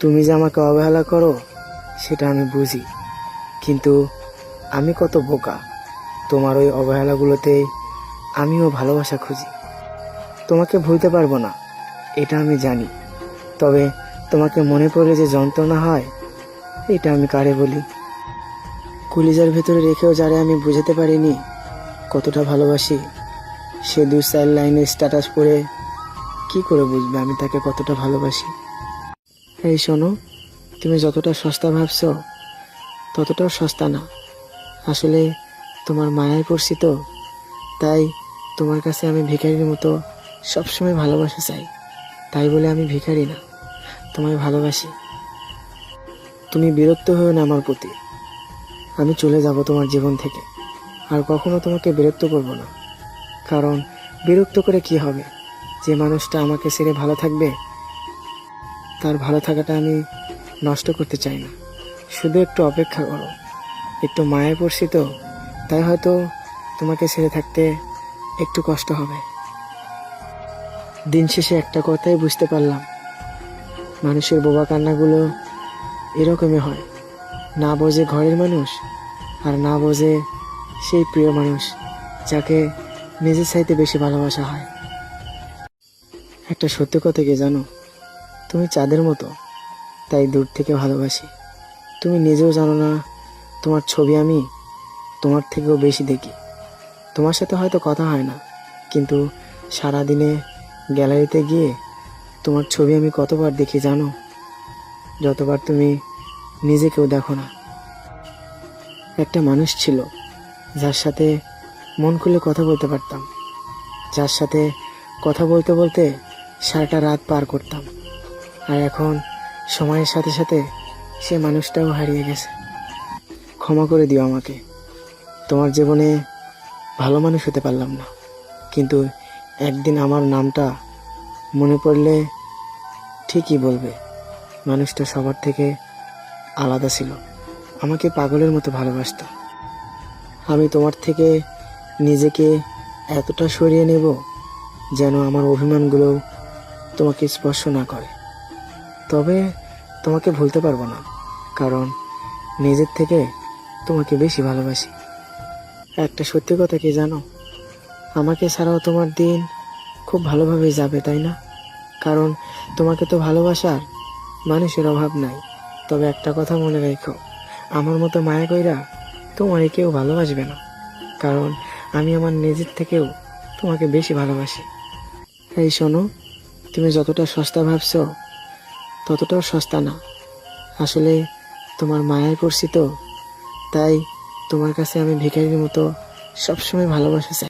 তুমি যে আমাকে অবহেলা করো, সেটা আমি বুঝি। কিন্তু আমি কত বোকা। তোমার ওই অবহেলাগুলোতে আমিও ভালোবাসা খুঁজি। তোমাকে ভুলতে পারব না, এটা আমি জানি। তবে তোমাকে মনে পড়লে যে যন্ত্রণা হয়, এটা আমি কারে বলি? কুলিজার ভেতরে রেখেও যারা আমি বুঝাতে পারিনি কতটা ভালোবাসি, সে দু চার লাইনের স্ট্যাটাস পড়ে কি করে বুঝবে আমি তাকে কতটা ভালোবাসি? এই শোনো, তুমি যতটা সস্তা ভাবছ, ততটাও সস্তা না। আসলে তোমার মায়ায় পড়ছি তো, তাই তোমার কাছে আমি ভিখারির মতো সবসময় ভালোবাসা চাই। তাই বলে আমি ভিখারি না, তোমায় ভালোবাসি। তুমি বিরক্ত হয়েও না আমার প্রতি। আমি চলে যাব তোমার জীবন থেকে, আর কখনো তোমাকে বিরক্ত করব না। কারণ বিরক্ত করে কি হবে? যে মানুষটা আমাকে ছেড়ে ভালো থাকবে তার ভালো থাকাটা আমি নষ্ট করতে চাই না। শুধু একটু অপেক্ষা করো। একটু মায়ে পড়ছি তো, তাই হয়তো তোমাকে ছেড়ে থাকতে একটু কষ্ট হবে। দিন শেষে একটা কথাই বুঝতে পারলাম। মানুষের বোবা কান্নাগুলো এরকমই হয়। না বোঝে ঘরের মানুষ, আর না বোঝে সেই প্রিয় মানুষ, যাকে নিজের চাইতে বেশি ভালোবাসা হয়। একটা সত্যি কথা কি জানো? তুমি চাঁদের মতো, তাই দূর থেকে ভালোবাসি। তুমি নিজেও জানো না, তোমার ছবি আমি তোমার থেকেও বেশি দেখি। তোমার সাথে হয়তো কথা হয় না, কিন্তু সারাদিনে গ্যালারিতে গিয়ে তোমার ছবি আমি কতবার দেখি জানো? যতবার তুমি নিজেকেও দেখো না। একটা মানুষ ছিল, যার সাথে মন খুলে কথা বলতে পারতাম, যার সাথে কথা বলতে বলতে সারাটা রাত পার করতাম। আর এখন সময়ের সাথে সাথে সে মানুষটাও হারিয়ে গেছে। ক্ষমা করে দিও আমাকে। তোমার জীবনে ভালো মানুষ হতে পারলাম না। কিন্তু একদিন আমার নামটা মনে পড়লে ঠিকই বলবে। মানুষটা সবার থেকে আলাদা ছিল। আমাকে পাগলের মতো ভালোবাসতো। আমি তোমার থেকে নিজেকে এতটা সরিয়ে নেব যেন আমার অভিমানগুলো তোমাকে স্পর্শ না করে। তবে তোমাকে ভুলতে পারব না, কারণ নিজের থেকে তোমাকে বেশি ভালোবাসি। একটা সত্যি কথা কি জানো? আমাকে ছাড়াও তোমার দিন খুব ভালোভাবে যাবে, তাই না? কারণ তোমাকে তো ভালোবাসার মানুষের অভাব নাই। তবে একটা কথা মনে রেখো, আমার মতো মায়া কইরা তোমারে কেউ ভালোবাসবে না, কারণ আমি আমার নিজের থেকেও তোমাকে বেশি ভালোবাসি। এই শোনো, তুমি যতটা সস্তা ভাবছ ততটাও সস্তা না। আসলে তোমার মায়ায় পড়ছি তো, তাই তোমার কাছে আমি ভিখারির মতো সবসময় ভালোবাসা চাই।